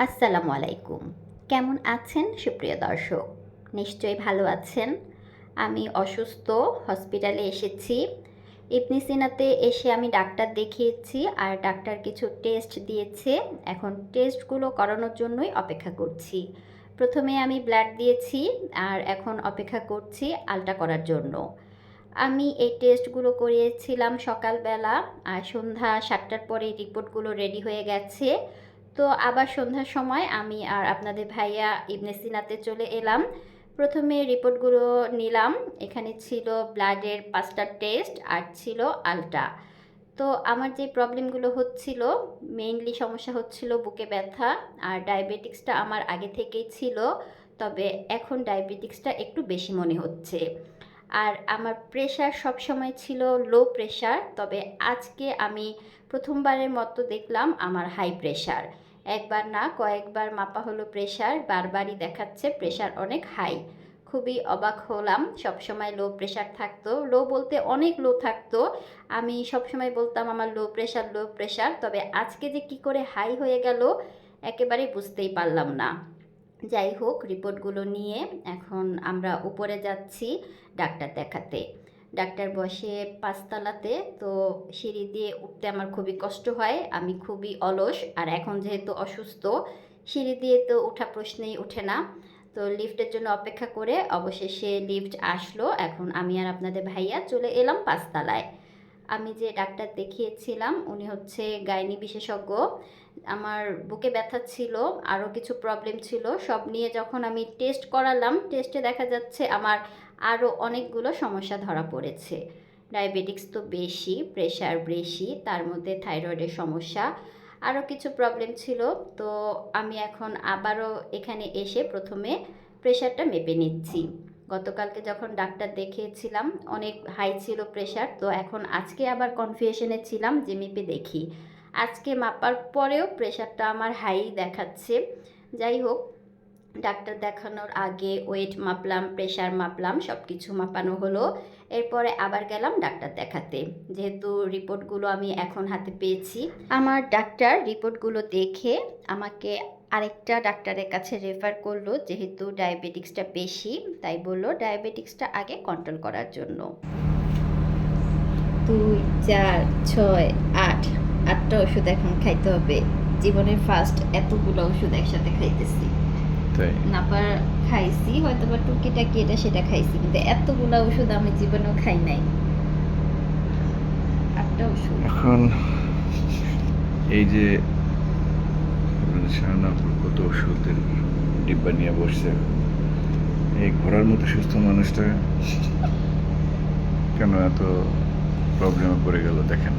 আসসালামু আলাইকুম। কেমন আছেন সুপ্রিয় দর্শক? নিশ্চয়ই ভালো আছেন। আমি অসুস্থ, হসপিটালে এসেছি। ইবনি সিনাতে এসে আমি ডাক্তার দেখিয়েছি আর ডাক্তার কিছু টেস্ট দিয়েছে। এখন টেস্টগুলো করানোর জন্যই অপেক্ষা করছি। প্রথমে আমি ব্লাড দিয়েছি আর এখন অপেক্ষা করছি আলট্রা করার জন্য। আমি এই টেস্টগুলো করিয়েছিলাম সকালবেলা আর সন্ধ্যা সাতটার পরে রিপোর্টগুলো রেডি হয়ে গেছে। তো আবার সন্ধ্যার সময় আমি আর আপনাদের ভাইয়া ইবনে সিনাতে চলে এলাম। প্রথমে রিপোর্টগুলো নিলাম। এখানে ছিল ব্লাডের পাঁচটা টেস্ট আর ছিল আলট্রা। তো আমার যে প্রবলেমগুলো হচ্ছিল, মেইনলি সমস্যা হচ্ছিল বুকে ব্যথা আর ডায়াবেটিক্সটা আমার আগে থেকেই ছিল, তবে এখন ডায়াবেটিক্সটা একটু বেশি মনে হচ্ছে। আর আমার প্রেশার সবসময় ছিল লো প্রেশার তবে আজকে আমি প্রথমবারের মতো দেখলাম আমার হাই প্রেশার একবার না, কয়েকবার মাপা হলো প্রেশার বারবারই দেখাচ্ছে প্রেশার অনেক হাই খুবই অবাক হলাম, সবসময় লো প্রেশার থাকতো। লো বলতে অনেক লো থাকতো। আমি সবসময় বলতাম আমার লো প্রেশার লো প্রেশার তবে আজকে যে কি করে হাই হয়ে গেল, একেবারে বুঝতেই পারলাম না। যাই হোক, রিপোর্টগুলো নিয়ে এখন আমরা উপরে যাচ্ছি ডাক্তার দেখাতে। ডাক্তার বসে পাঁচতলাতে, তো সিঁড়ি দিয়ে উঠতে আমার খুবই কষ্ট হয়, আমি খুবই অলস, আর এখন যেহেতু অসুস্থ, সিঁড়ি দিয়ে তো ওঠা প্রশ্নেই ওঠে না। তো লিফটের জন্য অপেক্ষা করে অবশেষে লিফট আসলো, এখন আমি আর আপনাদের ভাইয়া চলে এলাম পাঁচতলায়। আমি যে ডাক্তার দেখিয়েছিলাম, উনি হচ্ছে গাইনি বিশেষজ্ঞ। আমার বুকে ব্যথা ছিল আরও কিছু প্রবলেম ছিল। সব নিয়ে যখন আমি টেস্ট করালাম টেস্টে দেখা যাচ্ছে আমার আরও অনেকগুলো সমস্যা ধরা পড়েছে। ডায়াবেটিক্স তো বেশি প্রেশার বেশি, তার মধ্যে থাইরয়েডের সমস্যা আরও কিছু প্রবলেম ছিল। তো আমি এখন আবারও এখানে এসে প্রথমে প্রেশারটা মেপে নিচ্ছি। গতকালকে যখন ডাক্তার দেখিয়েছিলাম, অনেক হাই ছিল প্রেশার তো এখন আজকে আবার কনফিউশনে ছিলাম যে দেখি। আজকে মাপার পরেও প্রেশারটা আমার হাই দেখাচ্ছে। যাই হোক, ডাক্তার দেখানোর আগে ওয়েট মাপলাম প্রেশার মাপলাম সব কিছু মাপানো হলো। এরপরে আবার গেলাম ডাক্তার দেখাতে। যেহেতু রিপোর্টগুলো আমি এখন হাতে পেয়েছি। আমার ডাক্তার রিপোর্টগুলো দেখে আমাকে আরেকটা ডাক্তারের কাছে রেফার করল যেহেতু ডায়াবেটিক্সটা বেশি তাই বলল ডায়াবেটিক্সটা আগে কন্ট্রোল করার জন্য। দুই চার ছয় আট আটটা ওষুধ এখন খাইতে হবে। জীবনের ফার্স্ট এতগুলো ওষুধ একসাথে খাইতেছি। তাই? নাপার খাইছি হয়তো বা টুকিটাকি এটা সেটা খাইছি কিন্তু এতগুলা ওষুধ আমি জীবনেও খাই নাই। আটটা ওষুধ। এখন এই যে শাহনাপুর কত ওষুধের ডিব্বা নিয়ে বসছে। এই ঘোরার মতো সুস্থ মানুষটা কেন এত প্রবলেমে পড়ে গেল দেখেন।